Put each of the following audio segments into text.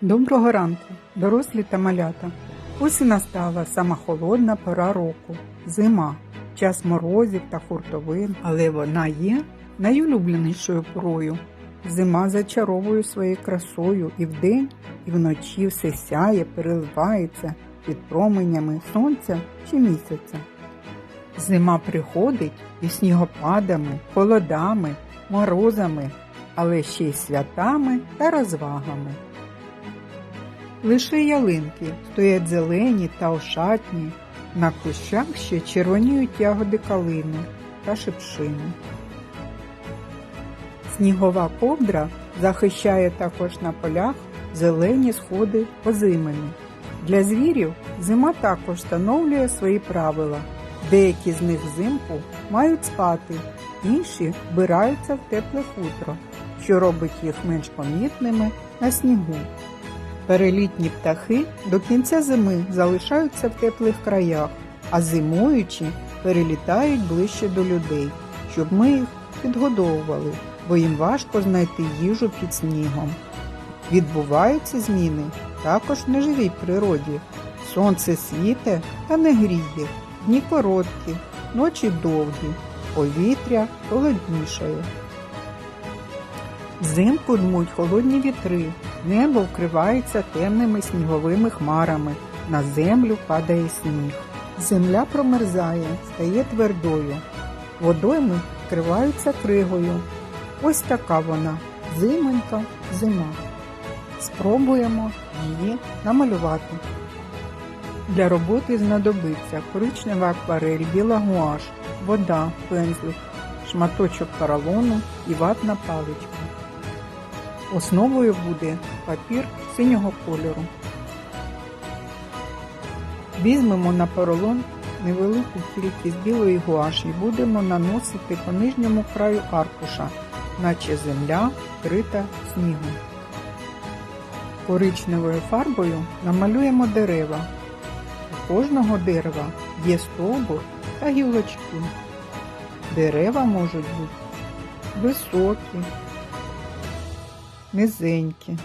Доброго ранку, дорослі та малята. Ось і настала сама холодна пора року зима, час морозів та хуртовин, але вона є найулюбленішою порою. Зима зачаровує своєю красою і вдень, і вночі все сяє, переливається під променями сонця чи місяця. Зима приходить із снігопадами, холодами, морозами, але ще й святами та розвагами. Лише ялинки стоять зелені та ошатні, на кущах ще червоніють ягоди калини та шипшини. Снігова ковдра захищає також на полях зелені сходи озимини. Для звірів зима також встановлює свої правила. Деякі з них взимку мають спати, інші вбираються в тепле хутро, що робить їх менш помітними на снігу. Перелітні птахи до кінця зими залишаються в теплих краях, а зимуючі перелітають ближче до людей, щоб ми їх підгодовували, бо їм важко знайти їжу під снігом. Відбуваються зміни також в неживій природі. Сонце світе та не гріє, дні короткі, ночі довгі, повітря холоднішає. Взимку дмуть холодні вітри, небо вкривається темними сніговими хмарами, на землю падає сніг. Земля промерзає, стає твердою. Водойми вкриваються кригою. Ось така вона зименька зима. Спробуємо її намалювати. Для роботи знадобиться коричнева акварель, біла гуаш, вода, пензлик, шматочок поролону і ватна паличка. Основою буде папір синього кольору. Візьмемо на поролон невелику кількість білої гуаші і будемо наносити по нижньому краю аркуша, наче земля вкрита снігом. Коричневою фарбою намалюємо дерева. У кожного дерева є стовбур та гілочки. Дерева можуть бути високі, низенькі.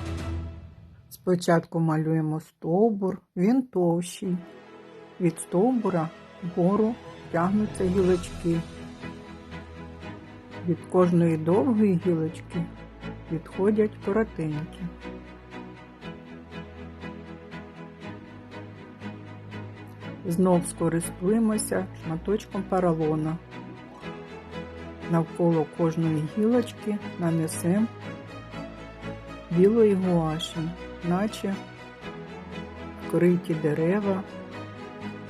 Спочатку малюємо стовбур, він товщий. Від стовбура вгору тягнуться гілочки. Від кожної довгої гілочки відходять коротенькі. Знов скористуємося шматочком поролона. Навколо кожної гілочки нанесемо білої гуаші, наче вкриті дерева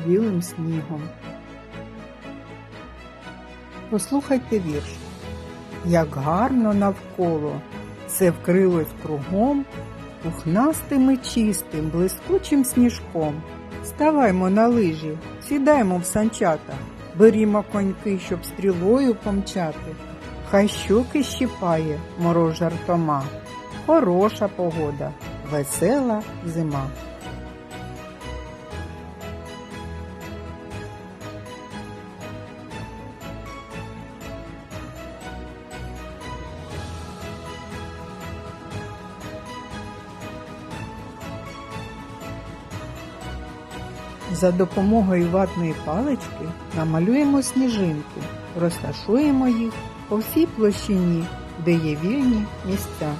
білим снігом. Послухайте вірш. Як гарно навколо все вкрилось кругом, пухнастим і чистим, блискучим сніжком. Ставаймо на лижі, сідаймо в санчата, берімо коньки, щоб стрілою помчати. Хай щоки щипає мороз жартома. Хороша погода, весела зима. За допомогою ватної палички намалюємо сніжинки, розташуємо їх по всій площині, де є вільні місця.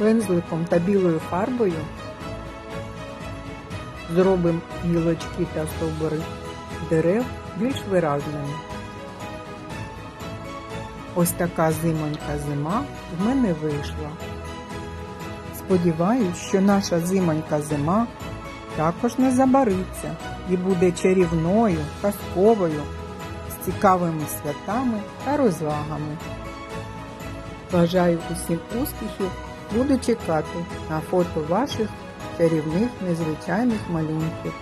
Пензликом та білою фарбою зробимо гілочки та стовбури дерев більш виразними. Ось така зимонька зима в мене вийшла. Сподіваюсь, що наша зимонька зима також не забариться і буде чарівною, казковою, з цікавими святами та розвагами. Бажаю усім успіхів! Буду чекати на фото ваших чарівних незвичайних малюнків.